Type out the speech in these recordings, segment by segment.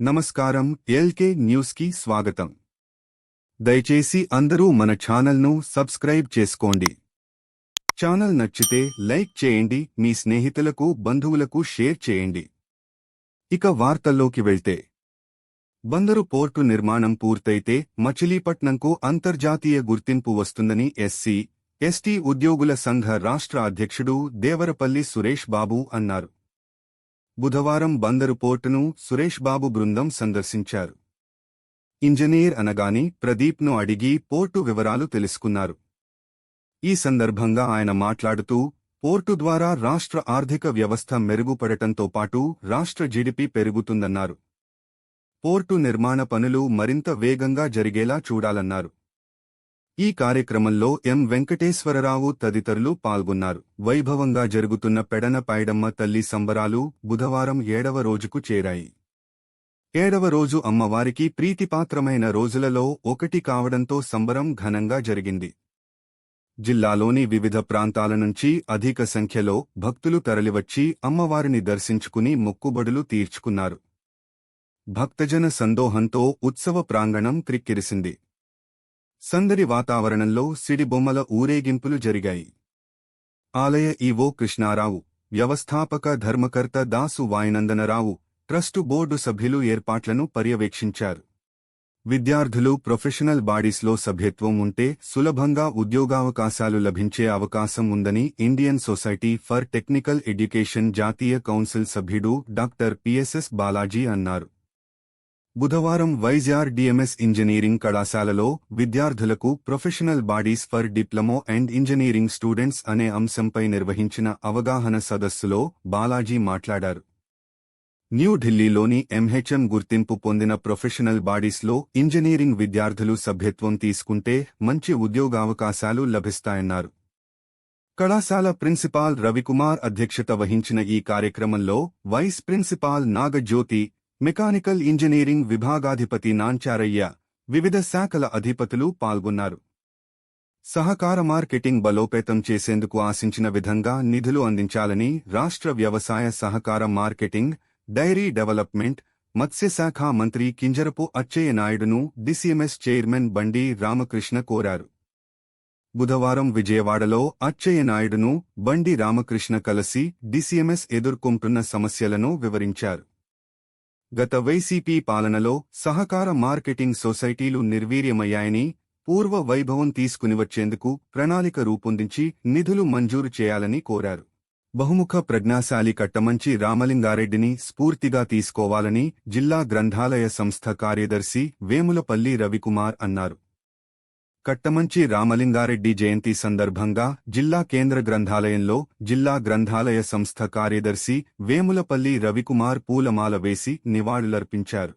నమస్కారం ఎల్కే న్యూస్కి స్వాగతం. దయచేసి అందరూ మన ఛానల్ను సబ్స్క్రైబ్ చేసుకోండి. ఛానల్ నచ్చితే లైక్ చేయండి మీ స్నేహితులకు బంధువులకు షేర్ చేయండి. ఇక వార్తల్లోకి వెళ్తే. బందరు పోర్టు నిర్మాణం పూర్తయితే మచిలీపట్నంకు అంతర్జాతీయ గుర్తింపు వస్తుందని ఎస్సీ ఎస్టీ ఉద్యోగుల సంఘ రాష్ట్ర అధ్యక్షుడు దేవరపల్లి సురేష్ బాబు అన్నారు. బుధవారం బందరు పోర్టును సురేష్ బాబు బృందం సందర్శించారు. ఇంజనీర్ అనగాని ప్రదీప్ను అడిగి పోర్టు వివరాలు తెలుసుకున్నారు. ఈ సందర్భంగా ఆయన మాట్లాడుతూ పోర్టు ద్వారా రాష్ట్ర ఆర్థిక వ్యవస్థ మెరుగుపడటంతో పాటు రాష్ట్ర జీడిపి పెరుగుతుందన్నారు. పోర్టు నిర్మాణ పనులు మరింత వేగంగా జరిగేలా చూడాలన్నారు. ఈ కార్యక్రమంలో ఎం వెంకటేశ్వరరావు తదితరులు పాల్గొన్నారు. వైభవంగా జరుగుతున్న పెడన పైడమ్మ తల్లి సంబరాలు బుధవారం ఏడవ రోజుకు చేరాయి. ఏడవ రోజు అమ్మవారికి ప్రీతిపాత్రమైన రోజులలో ఒకటి కావడంతో సంబరం ఘనంగా జరిగింది. జిల్లాలోని వివిధ ప్రాంతాల నుంచి అధిక సంఖ్యలో భక్తులు తరలివచ్చి అమ్మవారిని దర్శించుకుని మొక్కుబడులు తీర్చుకున్నారు. భక్తజన సందోహంతో ఉత్సవ ప్రాంగణం క్రిక్కిరిసింది. సందడి వాతావరణంలో సిడిబొమ్మల ఊరేగింపులు జరిగాయి. ఆలయ ఈవో కృష్ణారావు వ్యవస్థాపక ధర్మకర్త దాసు వాయనందనరావు ట్రస్టు బోర్డు సభ్యులు ఏర్పాట్లను పర్యవేక్షించారు. విద్యార్థులు ప్రొఫెషనల్ బాడీస్లో సభ్యత్వం ఉంటే సులభంగా ఉద్యోగావకాశాలు లభించే అవకాశం ఉందని Indian society for technical education జాతీయ కౌన్సిల్ సభ్యుడు డాక్టర్ పిఎస్ఎస్ బాలాజీ అన్నారు. బుధవారం వైజార్ డిఎంఎస్ ఇంజనీరింగ్ కళాశాలలో విద్యార్థులకు professional bodies for diploma and engineering students అనే అంశంపై నిర్వహించిన అవగాహన సదస్సులో బాలాజీ మాట్లాడారు. న్యూఢిల్లీలోని ఎంహెచ్ఎం గుర్తింపు పొందిన ప్రొఫెషనల్ బాడీస్లో ఇంజనీరింగ్ విద్యార్థులు సభ్యత్వం తీసుకుంటే మంచి ఉద్యోగావకాశాలు లభిస్తాయన్నారు. కళాశాల ప్రిన్సిపాల్ రవికుమార్ అధ్యక్షత వహించిన ఈ కార్యక్రమంలో vice principal Nagajyothi mechanical engineering విభాగాధిపతి Nancharaiah వివిధ శాఖల అధిపతులు పాల్గొన్నారు. సహకార మార్కెటింగ్ బలోపేతం చేసేందుకు ఆశించిన విధంగా నిధులు అందించాలని రాష్ట్ర వ్యవసాయ సహకార మార్కెటింగ్ డైరీ డెవలప్మెంట్ మత్స్యశాఖ మంత్రి కింజరపు అచ్చయ్యనాయుడును డిసిఎంఎస్ చైర్మన్ బండి రామకృష్ణ కోరారు. బుధవారం విజయవాడలో అచ్చయ్యనాయుడును బండి రామకృష్ణ కలిసి డిసిఎంఎస్ ఎదుర్కొంటున్న సమస్యలను వివరించారు. గత వైసీపీ పాలనలో సహకార మార్కెటింగ్ సొసైటీలు నిర్వీర్యమయ్యాయని పూర్వ వైభవం తీసుకునివచ్చేందుకు ప్రణాళిక రూపొందించి నిధులు మంజూరు చేయాలని కోరారు. బహుముఖ ప్రజ్ఞాశాలి కట్టమంచి రామలింగారెడ్డిని స్ఫూర్తిగా తీసుకోవాలని జిల్లా గ్రంథాలయ సంస్థ కార్యదర్శి వేములపల్లి రవికుమార్ అన్నారు. కట్టమంచి రామలింగారెడ్డి జయంతి సందర్భంగా జిల్లా కేంద్ర గ్రంథాలయంలో జిల్లా గ్రంథాలయ సంస్థ కార్యదర్శి వేములపల్లి రవికుమార్ పూలమాల వేసి నివాళులర్పించారు.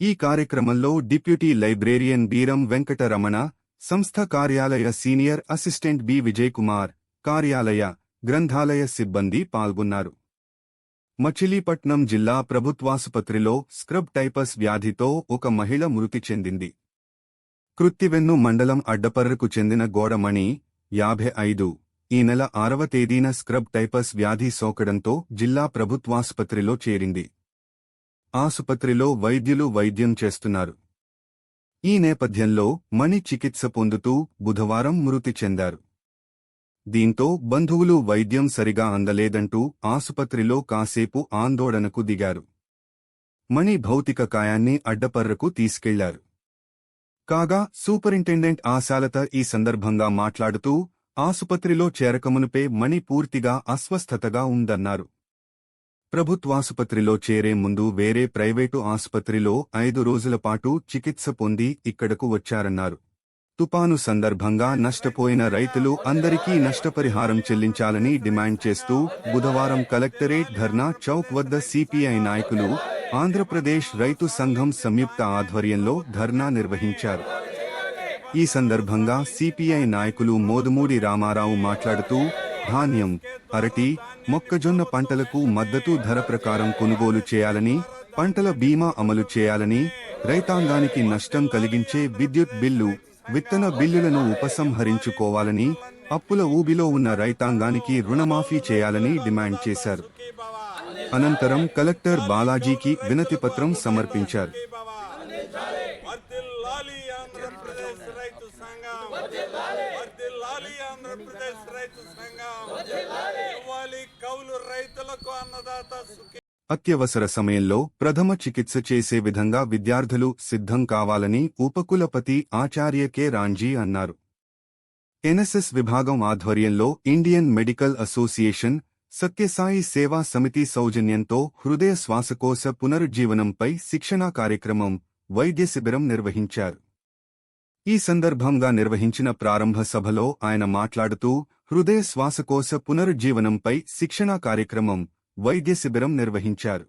ఈ కార్యక్రమంలో డిప్యూటీ లైబ్రేరియన్ బీరం వెంకటరమణ సంస్థ కార్యాలయ సీనియర్ అసిస్టెంట్ బి విజయకుమార్ కార్యాలయ గ్రంథాలయ సిబ్బంది పాల్గొన్నారు. మచిలీపట్నం జిల్లా ప్రభుత్వాసుపత్రిలో స్క్రబ్ టైపస్ వ్యాధితో ఒక మహిళ మృతి చెందింది. కృత్తివెన్ను మండలం అడ్డపర్రకు చెందిన గోడమణి యాభై ఐదు ఈ నెల ఆరవ తేదీన స్క్రబ్ టైపస్ వ్యాధి సోకడంతో జిల్లా ప్రభుత్వాసుపత్రిలో చేరింది. ఆసుపత్రిలో వైద్యులు వైద్యం చేస్తున్నారు. ఈ నేపథ్యంలో మణి చికిత్స పొందుతూ బుధవారం మృతి చెందారు. దీంతో బంధువులు వైద్యం సరిగా అందలేదంటూ ఆసుపత్రిలో కాసేపు ఆందోళనకు దిగారు. మణి భౌతిక కాయాన్ని అడ్డపర్రకు తీసుకెళ్ళారు. కాగా సూపరింటెండెంట్ ఆశాలత ఈ సందర్భంగా మాట్లాడుతూ ఆసుపత్రిలో చేరకమునుపే మణి పూర్తిగా అస్వస్థతగా ఉందన్నారు. ప్రభుత్వాసుపత్రిలో చేరే ముందు వేరే ప్రైవేటు ఆసుపత్రిలో ఐదు రోజుల పాటు చికిత్స పొంది ఇక్కడకు వచ్చారన్నారు. తుపాను సందర్భంగా నష్టపోయిన రైతులు అందరికీ నష్టపరిహారం చెల్లించాలని డిమాండ్ చేస్తూ బుధవారం కలెక్టరేట్ ధర్నా చౌక్ వద్ద సిపిఐ నాయకులు ఆంధ్రప్రదేశ్ రైతు సంఘం సంయుక్త ఆధ్వర్యంలో ధర్నా నిర్వహించారు. ఈ సందర్భంగా సిపిఐ నాయకులు మోదుమూడి రామారావు మాట్లాడుతూ ధాన్యం అరటి మొక్కజొన్న పంటలకు మద్దతు ధర ప్రకారం కొనుగోలు చేయాలని పంటల బీమా అమలు చేయాలని రైతాంగానికి నష్టం కలిగించే విద్యుత్ బిల్లు విత్తన బిల్లులను ఉపసంహరించుకోవాలని అప్పుల ఊబిలో ఉన్న రైతాంగానికి రుణమాఫీ చేయాలని డిమాండ్ చేశారు. అనంతరం కలెక్టర్ బాలాజీకి వినతిపత్రం సమర్పించారు. అత్యవసర సమయంలో ప్రథమ చికిత్స చేసే విధంగా విద్యార్థులు సిద్ధం కావాలని ఉపకులపతి ఆచార్య కె. రాంజీ అన్నారు. ఎన్ఎస్ఎస్ విభాగం ఆధ్వర్యంలో Indian medical association Sathya Sai Sai సమితి సౌజన్యంతో హృదయ శ్వాసకోశ పునరుజ్జీవనంపై శిక్షణా కార్యక్రమం వైద్య శిబిరం నిర్వహించారు. ఈ సందర్భంగా నిర్వహించిన ప్రారంభ సభలో ఆయన మాట్లాడుతూ హృదయ శ్వాసకోశ పునరుజ్జీవనంపై శిక్షణా కార్యక్రమం వైద్య శిబిరం నిర్వహించారు.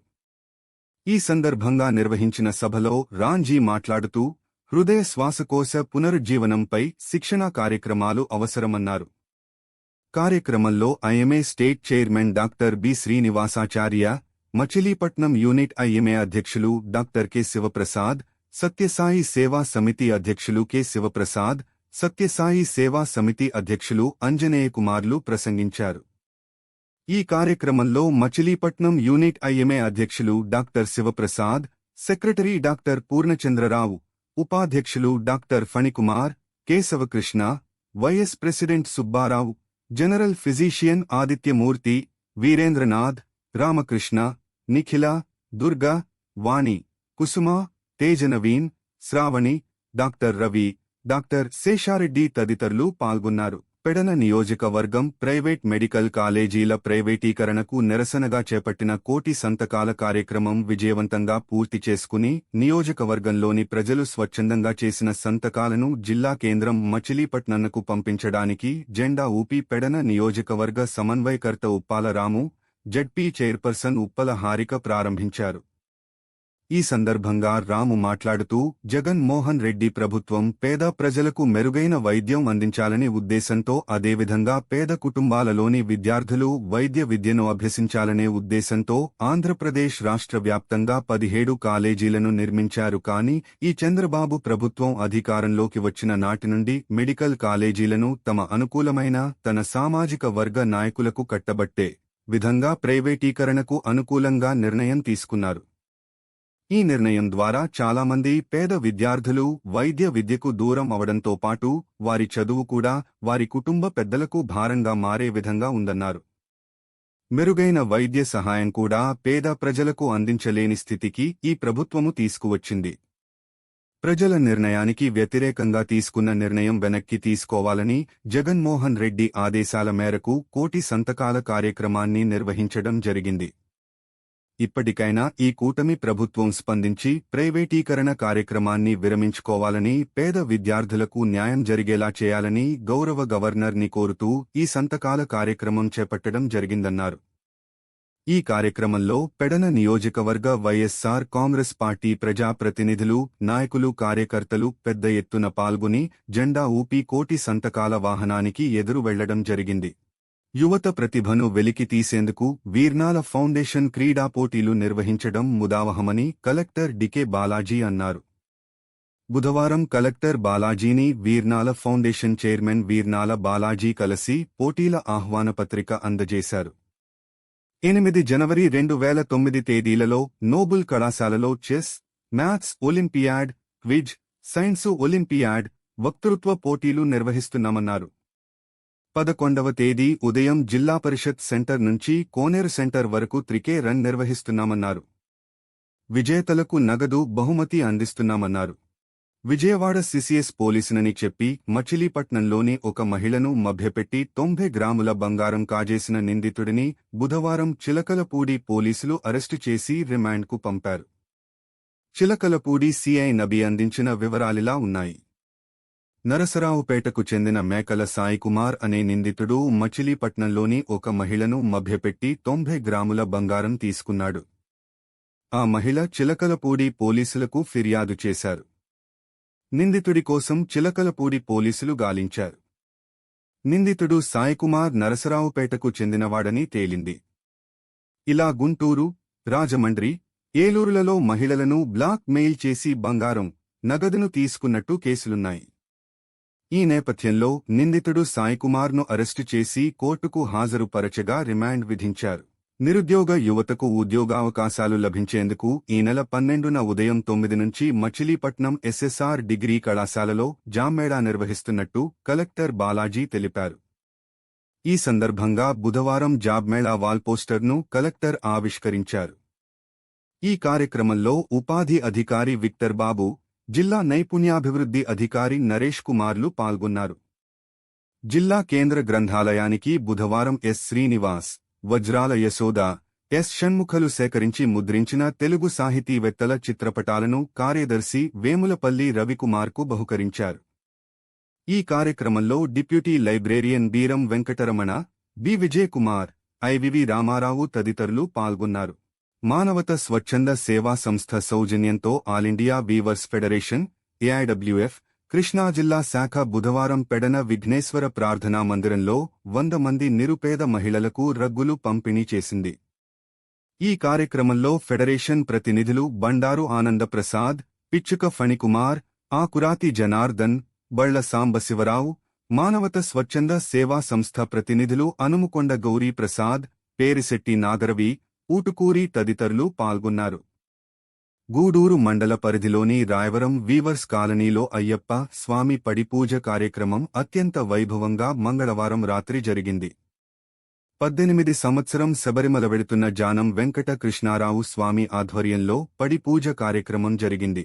ఈ సందర్భంగా నిర్వహించిన సభలో రాంజీ మాట్లాడుతూ హృదయ శ్వాసకోశ పునరుజ్జీవనంపై శిక్షణా కార్యక్రమాలు అవసరమన్నారు. కార్యక్రమంలో IMA state chairman doctor B Srinivasacharya Machilipatnam unit IMA అధ్యక్షులు డాక్టర్ కె శివప్రసాద్ సత్యసాయి సేవా సమితి అధ్యక్షులు కె శివప్రసాద్ సత్యసాయి సేవా సమితి అధ్యక్షులు అంజనేయ కుమార్లు ప్రసంగించారు. ఈ కార్యక్రమంలో మచిలీపట్నం యూనిట్ ఐఎంఏ అధ్యక్షులు doctor Sivaprasad secretary doctor Purnachandrarao ఉపాధ్యక్షులు doctor Phanikumar Kesavakrishna vice president Subbarao general physician Adityamurthy Veerendranath Ramakrishna Nikhila Durga Vani Kusuma Tejanaveen Sravani doctor Ravi doctor Seshareddy తదితరులు పాల్గొన్నారు. పెడన నియోజకవర్గం ప్రైవేట్ మెడికల్ కాలేజీల ప్రైవేటీకరణకు నిరసనగా చేపట్టిన కోటి సంతకాల కార్యక్రమం విజయవంతంగా పూర్తి చేసుకుని నియోజకవర్గంలోని ప్రజలు స్వచ్ఛందంగా చేసిన సంతకాలను జిల్లా కేంద్రం మచిలీపట్నంకు పంపించడానికి జెండా ఊపి పెడన నియోజకవర్గ సమన్వయకర్త ఉప్పాల రాము జడ్పీ చైర్పర్సన్ ఉప్పల హారిక ప్రారంభించారు. ఈ సందర్భంగా రాము మాట్లాడుతూ జగన్ మోహన్ రెడ్డి ప్రభుత్వం పేద ప్రజలకు మెరుగైన వైద్యం అందించాలనే ఉద్దేశంతో అదేవిధంగా పేద కుటుంబాలలోని విద్యార్థులు వైద్య విద్యను అభ్యసించాలనే ఉద్దేశంతో ఆంధ్రప్రదేశ్ రాష్ట్ర వ్యాప్తంగా పదిహేడు కాలేజీలను నిర్మించారు. కానీ ఈ చంద్రబాబు ప్రభుత్వం అధికారంలోకి వచ్చిన నాటి నుండి మెడికల్ కాలేజీలను తమ అనుకూలమైన తన సామాజిక వర్గ నాయకులకు కట్టబట్టే విధంగా ప్రైవేటీకరణకు అనుకూలంగా నిర్ణయం తీసుకున్నారు. ఈ నిర్ణయం ద్వారా చాలామంది పేద విద్యార్థులు వైద్య విద్యకు దూరం అవడంతో పాటు వారి చదువు కూడా వారి కుటుంబ పెద్దలకు భారంగా మారే విధంగా ఉందన్నారు. మెరుగైన వైద్య సహాయం కూడా పేద ప్రజలకు అందించలేని స్థితికి ఈ ప్రభుత్వము తీసుకువచ్చింది. ప్రజల నిర్ణయానికి వ్యతిరేకంగా తీసుకున్న నిర్ణయం వెనక్కి తీసుకోవాలని జగన్మోహన్ రెడ్డి ఆదేశాల మేరకు కోటి సంతకాల కార్యక్రమాన్ని నిర్వహించడం జరిగింది. ఇప్పటికైనా ఈ కూటమి ప్రభుత్వం స్పందించి ప్రైవేటీకరణ కార్యక్రమాన్ని విరమించుకోవాలని పేద విద్యార్థులకు న్యాయం జరిగేలా చేయాలని గౌరవ గవర్నర్ని కోరుతూ ఈ సంతకాల కార్యక్రమం చేపట్టడం జరిగిందన్నారు. ఈ కార్యక్రమంలో పెడన నియోజకవర్గ వైఎస్సార్ కాంగ్రెస్ పార్టీ ప్రజాప్రతినిధులు నాయకులు కార్యకర్తలు పెద్ద ఎత్తున పాల్గొని జెండా ఊపి కోటి సంతకాల వాహనానికి ఎదురు వెళ్ళడం జరిగింది. యువత ప్రతిభను వెలికి తీసేందుకు వీర్నాల ఫౌండేషన్ క్రీడా పోటీలు నిర్వహించడం ముదావహమని కలెక్టర్ డికే బాలాజీ అన్నారు. బుధవారం కలెక్టర్ బాలాజీని వీర్నాల ఫౌండేషన్ చైర్మన్ వీర్నాల బాలాజీ కలిసి పోటీల ఆహ్వాన పత్రిక అందజేశారు. ఎనిమిది జనవరి రెండు వేల తొమ్మిది తేదీలలో నోబుల్ కళాశాలలో chess maths olympiad quiz science olympiad వక్తృత్వ పోటీలు నిర్వహిస్తున్నామన్నారు. పదకొండవ తేదీ ఉదయం జిల్లా పరిషత్ సెంటర్ నుంచి కోనేరు సెంటర్ వరకు త్రికే రన్ నిర్వహిస్తున్నామన్నారు. విజేతలకు నగదు బహుమతి అందిస్తున్నామన్నారు. విజయవాడ సిసిఎస్ పోలీసునని చెప్పి మచిలీపట్నంలోని ఒక మహిళను మభ్యపెట్టి తొంభై గ్రాముల బంగారం కాజేసిన నిందితుడిని బుధవారం చిలకలపూడి పోలీసులు అరెస్టు చేసి రిమాండ్కు పంపారు. చిలకలపూడి సిఐ నబి అందించిన వివరాలిలా ఉన్నాయి. నరసరావుపేటకు చెందిన మేకల సాయికుమార్ అనే నిందితుడు మచిలీపట్నంలోని ఒక మహిళను మభ్యపెట్టి తొంభై గ్రాముల బంగారం తీసుకున్నాడు. ఆ మహిళ చిలకలపూడి పోలీసులకు ఫిర్యాదు చేశారు. నిందితుడి కోసం చిలకలపూడి పోలీసులు గాలించారు. నిందితుడు సాయికుమార్ నరసరావుపేటకు చెందినవాడని తేలింది. ఇలా గుంటూరు రాజమండ్రి ఏలూరులలో మహిళలను బ్లాక్ మెయిల్ చేసి బంగారం నగదును తీసుకున్నట్టు కేసులున్నాయి. ఈ నేపథ్యంలో నిందితుడు సాయికుమార్ను అరెస్టు చేసి కోర్టుకు హాజరుపరచగా రిమాండ్ విధించారు. నిరుద్యోగ యువతకు ఉద్యోగావకాశాలు లభించేందుకు ఈ నెల పన్నెండున ఉదయం తొమ్మిది నుంచి మచిలీపట్నం ఎస్ఎస్ఆర్ డిగ్రీ కళాశాలలో జామ్మేళా నిర్వహిస్తున్నట్టు కలెక్టర్ బాలాజీ తెలిపారు. ఈ సందర్భంగా బుధవారం జాబ్ మేళా కలెక్టర్ ఆవిష్కరించారు. ఈ కార్యక్రమంలో ఉపాధి అధికారి విక్టర్ బాబు జిల్లా నైపుణ్యాభివృద్ధి అధికారి నరేష్ కుమార్లు పాల్గొన్నారు. జిల్లా కేంద్ర గ్రంథాలయానికి బుధవారం ఎస్. శ్రీనివాస్ వజ్రాల యశోద ఎస్. షణ్ముఖలు సేకరించి ముద్రించిన తెలుగు సాహితీవేత్తల చిత్రపటాలను కార్యదర్శి వేములపల్లి రవికుమార్కు బహుకరించారు. ఈ కార్యక్రమంలో deputy librarian Beeram Venkataramana B. Vijay Kumar IVV Ramarao తదితరులు పాల్గొన్నారు. మానవత స్వచ్ఛంద సేవా సంస్థ సౌజన్యంతో all India weavers federation AIWF Krishna జిల్లా శాఖ బుధవారం పెడన విఘ్నేశ్వర ప్రార్థనా మందిరంలో వంద మంది నిరుపేద మహిళలకు రగ్గులు పంపిణీ చేసింది ఈ కార్యక్రమంలో ఫెడరేషన్ ప్రతినిధులు బండారు ఆనందప్రసాద్ పిచ్చుక ఫణికుమార్ ఆకురాతి జనార్దన్ బళ్ళ సాంబశివరావు మానవత స్వచ్ఛంద సేవా సంస్థ ప్రతినిధులు అనుముకొండ గౌరీ ప్రసాద్ పేరిశెట్టి నాగరవి ఊటుకూరి తదితరులు పాల్గొన్నారు. గూడూరు మండల పరిధిలోని రాయవరం వీవర్స్ కాలనీలో అయ్యప్ప స్వామి పడిపూజ కార్యక్రమం అత్యంత వైభవంగా మంగళవారం రాత్రి జరిగింది. పద్దెనిమిది సంవత్సరం శబరిమల వెడుతున్న జానం వెంకట కృష్ణారావు స్వామి ఆధ్వర్యంలో పడిపూజ కార్యక్రమం జరిగింది.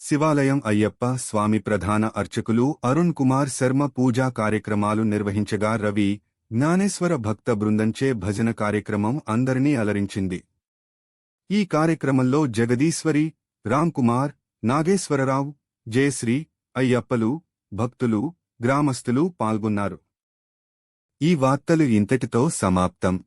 శివాలయం అయ్యప్ప స్వామి ప్రధాన అర్చకులు అరుణ్ కుమార్ శర్మ పూజా కార్యక్రమాలు నిర్వహించగా రవి జ్ఞానేశ్వర భక్త బృందంచే భజన కార్యక్రమం అందరినీ అలరించింది. ఈ కార్యక్రమంలో జగదీశ్వరి రామ్కుమార్ నాగేశ్వరరావు జయశ్రీ అయ్యప్పలు భక్తులు గ్రామస్తులు పాల్గొన్నారు. ఈ వార్తలు ఇంతటితో సమాప్తం.